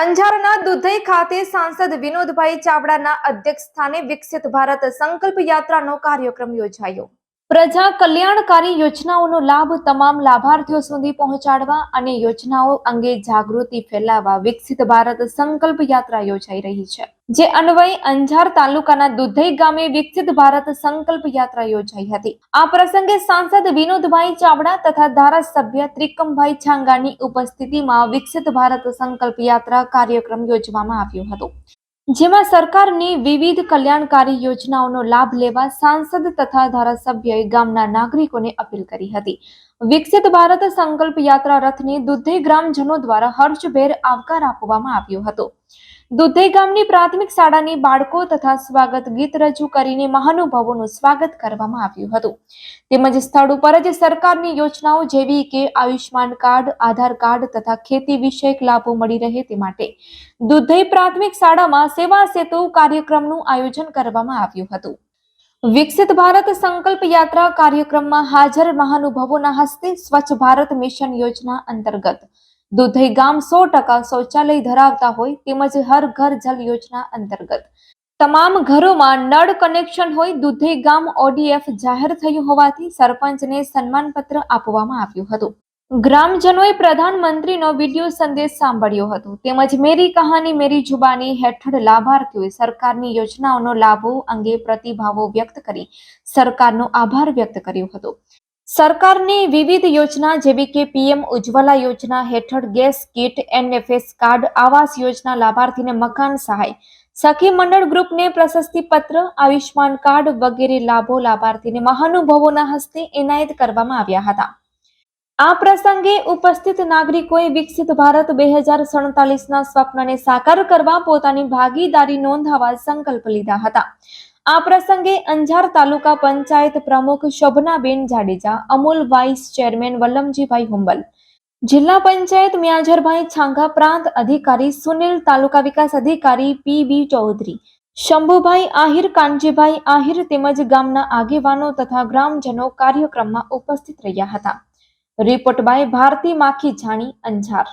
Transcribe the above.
અંજારના દુધઈ ખાતે સાંસદ વિનોદભાઈ ચાવડાના અધ્યક્ષસ્થાને વિકસિત ભારત સંકલ્પ યાત્રાનો કાર્યક્રમ યોજાયો. પ્રજા કલ્યાણકારી યોજનાઓનો લાભ તમામ લાભાર્થીઓ સુધી પહોંચાડવા અને યોજનાઓ અંગે જાગૃતિ ફેલાવવા વિકસિત ભારત સંકલ્પ યાત્રા યોજાઈ રહી છે, જે અન્વયે અંજાર તાલુકાના દુધઈ ગામે વિકસિત ભારત સંકલ્પ યાત્રા યોજાઈ હતી. આ પ્રસંગે સાંસદ વિનોદભાઈ ચાવડા તથા ધારાસભ્ય ત્રિકમભાઈ છાંગાની ઉપસ્થિતિમાં વિકસિત ભારત સંકલ્પ યાત્રા કાર્યક્રમ યોજવામાં આવ્યો હતો. જેમાં સરકારની વિવિધ કલ્યાણકારી યોજનાઓનો લાભ લેવા સાંસદ તથા ધારાસભ્યએ ગામના નાગરિકોને અપીલ કરી હતી. વિકસિત ભારત સંકલ્પ યાત્રા રથને દુધઈ ગ્રામજનો દ્વારા હર્ષભેર આવકાર આપવામાં આવ્યો હતો. દુધઈ ગામની પ્રાથમિક શાળાની બાળકો તથા સ્વાગત ગીત રજૂ કરીને મહાનુભાવોનું સ્વાગત કરવામાં આવ્યું હતું. તેમજ સ્થળ ઉપર જ સરકારની યોજનાઓ જેવી કે આયુષ્માન કાર્ડ, આધાર કાર્ડ તથા ખેતી વિષયક લાભો મળી રહે તે માટે દુધઈ પ્રાથમિક શાળામાં સેવા સેતુ કાર્યક્રમનું આયોજન કરવામાં આવ્યું હતું. વિકસિત ભારત સંકલ્પ યાત્રા કાર્યક્રમમાં હાજર મહાનુભાવોના હસ્તે સ્વચ્છ ભારત મિશન યોજના અંતર્ગત દુધઈ ગામ સો ટકા શૌચાલય ધરાવતા હોય તેમજ હર ઘર જલ યોજના અંતર્ગત. તમામ ઘરોમાં નળ કનેક્શન હોય દુધઈ ગામ ઓડીએફ જાહેર થયું હોવાથી સરપંચને સન્માનપત્ર આપવામાં આવ્યું હતું. ગ્રામજનોએ પ્રધાનમંત્રીનો વીડિયો સંદેશ સાંભળ્યો હતો. તેમજ મેરી કહાની મેરી જુબાની હેઠળ લાભાર્થીઓએ સરકારની યોજનાઓનો લાભો અંગે પ્રતિભાવો વ્યક્ત કરી સરકારનો આભાર વ્યક્ત કર્યો હતો. સરકારની વિવિધ યોજના જેવી કે પીએમ ઉજ્જવલા યોજના હેઠળ gas kit NFS card, Awas Yojana લાભાર્થીને મકાન સહાય, સખી મંડળ ગ્રુપને પ્રશસ્તિ પત્ર આયુષ્માન કાર્ડ વગેરે લાભો લાભાર્થીને મહાનુભાવોના હસ્તે એનાયત કરવામાં આવ્યા હતા. આ પ્રસંગે ઉપસ્થિત નાગરિકોએ વિકસિત ભારત બે હજાર સડતાલીસના સ્વપ્નને સાકાર કરવા પોતાની ભાગીદારી નોંધાવા સંકલ્પ લીધા હતા. આ પ્રસંગે અંજાર તાલુકા પંચાયત પ્રમુખ શોભનાબેન જાડેજા, અમૂલ વાઇસ ચેરમેન વલ્લમજીભાઈ હુંબલ, જિલ્લા પંચાયત મ્યાજરભાઈ છાંગા, પ્રાંત અધિકારી સુનિલ, તાલુકા વિકાસ અધિકારી પી બી ચૌધરી, શંભુભાઈ આહિર, કાનજીભાઈ આહિર તેમજ ગામના આગેવાનો તથા ગ્રામજનો કાર્યક્રમમાં ઉપસ્થિત રહ્યા હતા. રિપોર્ટ બાય ભારતી માખી જાણી અંજાર.